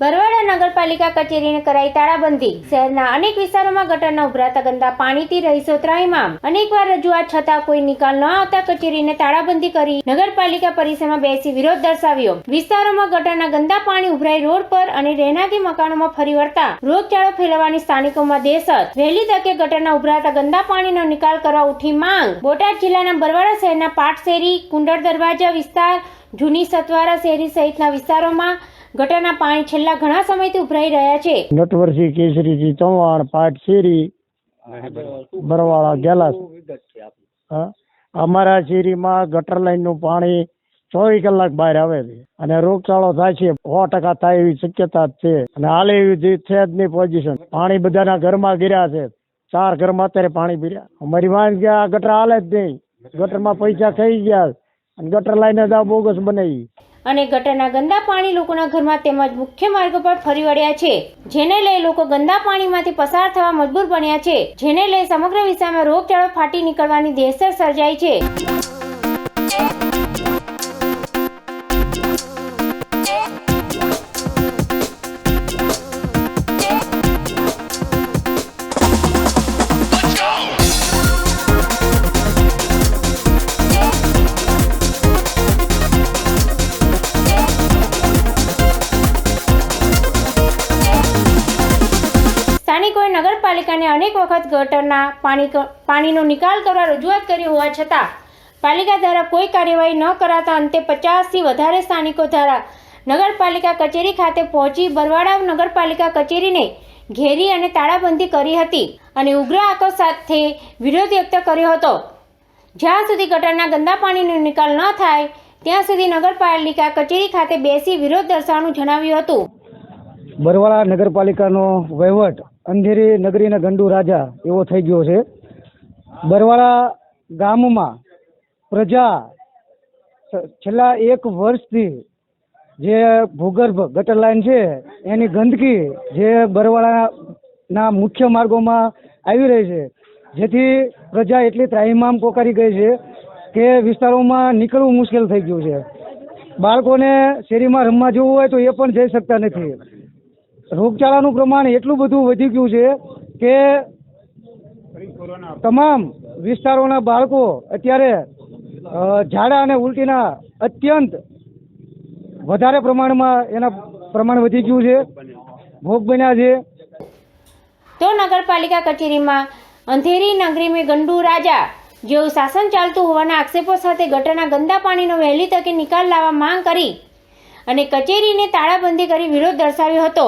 નગરપાલિકા કચેરીને કરાઈ તાળાબંધી. શહેરના અનેક વિસ્તારોમાં ગટરના ઉભરાતા ગંદા પાણીથી રહીશો ત્રાહિમામ અનેકવાર રજૂઆત છતાં કોઈ નિકાલ ન આવતા કચેરીને તાળાબંધી કરી નગરપાલિકા પરિસરમાં બેસી વિરોધ દર્શાવ્યો. વિસ્તારોમાં ગટરના ગંદા પાણી ઉભરાઈ રોડ પર અને રહેણાંકી મકાનોમાં ફરી વળતા રોગચાળો ફેલાવવાની સ્થાનિકોમાં દેશત વહેલી તકે ગટરના ઉભરાતા ગંદા પાણીનો નિકાલ કરવા ઉઠી માંગ. બોટાદ જિલ્લાના બરવાડા શહેરના પાટશેરી, કુંડળ દરવાજા વિસ્તાર, જૂની સતવારા શેરી સહિતના વિસ્તારોમાં ગટરના પાણી છેલ્લા ઘણા સમયથી ઉભરાઈ રહ્યા છે. નટવરસી કેસરીજી ચવાણ પાટ બરવાળા ગેલાસ. અમારા શેરીમાં ગટર લાઈનનું પાણી ચોવીસ કલાક બહાર આવે છે અને રોગચાળો થાય છે, સો ટકા થાય એવી શક્યતા છે. અને હાલે એવી છે જ નહીં પોઝિશન પાણી બધાના ઘરમાં ગીર્યા છે. ચાર ઘરમાં અત્યારે પાણી પીર્યા અમારી વાન ગયા ગટર હાલે જ નહીં. ગટરમાં પૈસા ખાઈ ગયા અને ગટર લાઈને જ આ બોગસ બનાવી. અને ગટરના ગંદા પાણી લોકોના ઘરમાં તેમજ મુખ્ય માર્ગો પર ફરી વળ્યા છે. જેને લઈ લોકો ગંદા પાણીમાંથી પસાર થવા મજબૂર બન્યા છે. જેને લઈ સમગ્ર વિસ્તારમાં રોગચાળો ફાટી નીકળવાની દેસર સર્જાઈ છે. નગરપાલિકાને અનેક વખત ગટરના પાણી પાણીનો નિકાલ કરવા રજૂઆત કરી હોવા છતાં, પાલિકા દ્વારા કોઈ કાર્યવાહી ન કરાતા અંતે પચાસથી વધારે સ્થાનિકો દ્વારા નગરપાલિકા કચેરી ખાતે પહોંચી બરવાડા નગરપાલિકા કચેરીને ઘેરી અને તાળાબંધી કરી હતી અને ઉગ્ર આક્રોશ સાથે વિરોધ વ્યક્ત કર્યો હતો. જ્યાં સુધી ગટરના ગંદા પાણીનો નિકાલ ન થાય, ત્યાં સુધી નગરપાલિકા કચેરી ખાતે બેસી વિરોધ દર્શાવવાનું જણાવ્યું હતું. બરવાળા નગરપાલિકાનો વહીવટ અંધેરી નગરીના ગંડુ રાજા એવો થઈ ગયો છે. બરવાળા ગામમાં પ્રજા છેલ્લા એક વર્ષથી જે ભૂગર્ભ ગટર લાઈન છે, એની ગંદકી જે બરવાળાના મુખ્ય માર્ગોમાં આવી રહી છે. જેથી પ્રજા એટલી ત્રાહિમામ પોકારી ગઈ છે કે વિસ્તારોમાં નીકળવું મુશ્કેલ થઈ ગયું છે. બાળકોને શેરીમાં રમવા જવું હોય તો એ પણ જઈ શકતા નથી. રોગચાળાનું પ્રમાણ એટલું બધું વધી ગયું છે કે તમામ વિસ્તારોના બાળકો અત્યારે ઝાડા અને ઉલટીના અત્યંત વધારે પ્રમાણમાં એના પ્રમાણ વધી ગયું છે, ભોગ બન્યા છે. તો નગરપાલિકા કચેરીમાં અંધેરી નગરી મેં ગંડુ રાજા જેવું શાસન ચાલતું હોવાના આક્ષેપો સાથે ગટરના ગંદા પાણીનો વહેલી તકે નિકાલ લાવવા માંગ કરી અને કચેરીને તાળાબંધી કરી વિરોધ દર્શાવ્યો હતો.